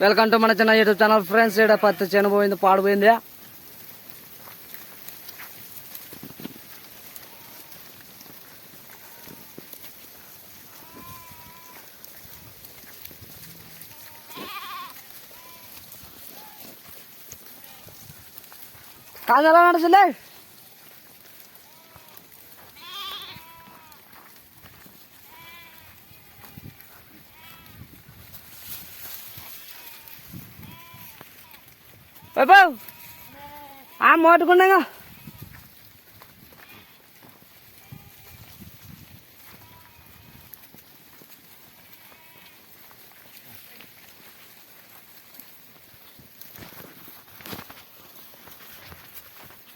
Welcome to మన చిన్న YouTube channel friends ఇక్కడ పత్తి చనిపోయింది పాడిపోయింది కాదు ఎలా నడుచులే బాబు ఆ మోటుకున్నాగా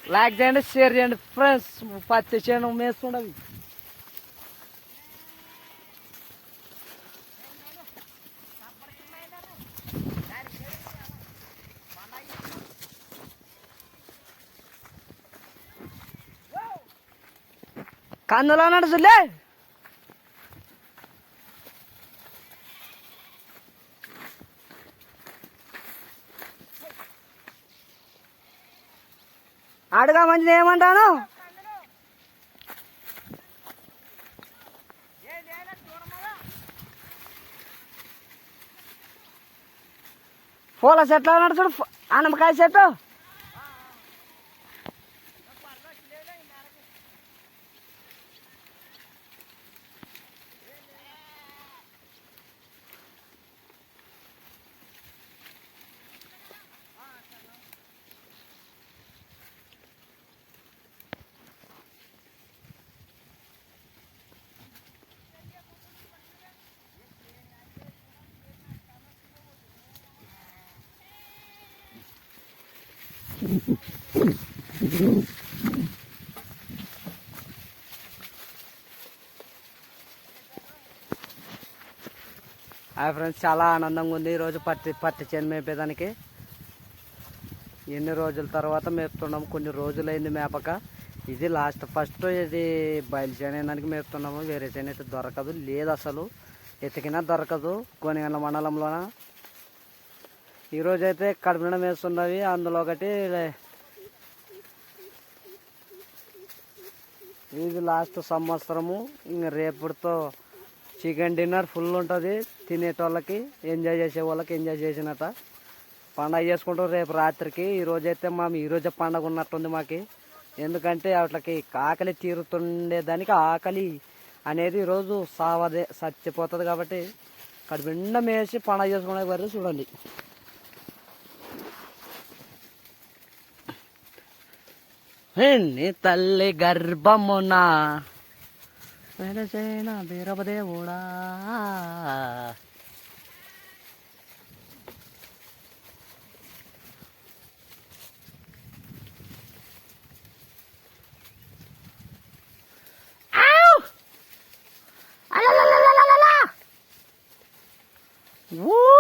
లైక్ చేయండి షేర్ చేయండి ఫ్రెండ్స్ పత్తి చేను మేస్తుండవి కందులో నడుచులే. అడగా మంచిది ఏమంటాను? పూల చెట్లు నడుచుడు ఆనపకాయ చెట్టు. హాయ్ ఫ్రెండ్స్ చాలా ఆనందంగా ఉంది ఈరోజు పత్తి పత్తి చేను మేపేదానికి. ఎన్ని రోజుల తర్వాత మేపుతున్నాము కొన్ని రోజులైంది మేపక. ఇది లాస్ట్ ఫస్ట్ ఇది బయలు చేనేదానికి మేపుతున్నాము. వేరే చేను దొరకదు లేదు అసలు. ఎతికినా దొరకదు కొనిగండ్ల మండలంలోన. ఈరోజు అయితే కడుపున వేస్తున్నవి అందులో ఒకటి ఇది లాస్ట్ సంవత్సరము. ఇంక రేపుతో చికెన్ డిన్నర్ ఫుల్ ఉంటుంది. తినేటోళ్ళకి ఎంజాయ్ చేసే వాళ్ళకి ఎంజాయ్ చేసినట్ట పండగ చేసుకుంటాం రేపు రాత్రికి. ఈరోజైతే రోజైతే మా ఈ పండగ ఉన్నట్టుంది మాకు. ఎందుకంటే వాటికి ఆకలి తీరుతుండే దానికి ఆకలి అనేది ఈరోజు సావదే చచ్చిపోతుంది కాబట్టి కడుపుండ మేసి పండగ చేసుకునే వరకు చూడండి. నీ తల్లి గర్భమునా వెలసేన వీరభదేవుడా Woo!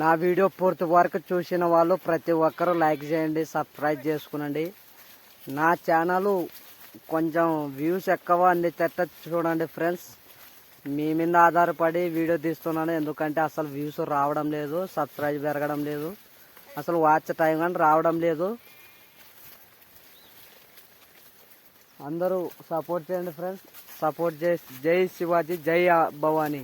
నా వీడియో పూర్తి వరకు చూసిన వాళ్ళు ప్రతి ఒక్కరూ లైక్ చేయండి సబ్స్క్రైబ్ చేసుకునండి. నా ఛానల్ కొంచెం వ్యూస్ ఎక్కువ అందేటట్టు చూడండి ఫ్రెండ్స్ మీ మీద ఆధారపడి వీడియో తీస్తున్నాను ఎందుకంటే అసలు వ్యూస్ రావడం లేదు సబ్స్క్రైబ్ పెరగడం లేదు. అసలు వాచ్ టైం కానీ రావడం లేదు. అందరూ సపోర్ట్ చేయండి ఫ్రెండ్స్ సపోర్ట్ చేసి జై శివాజీ జై భవానీ.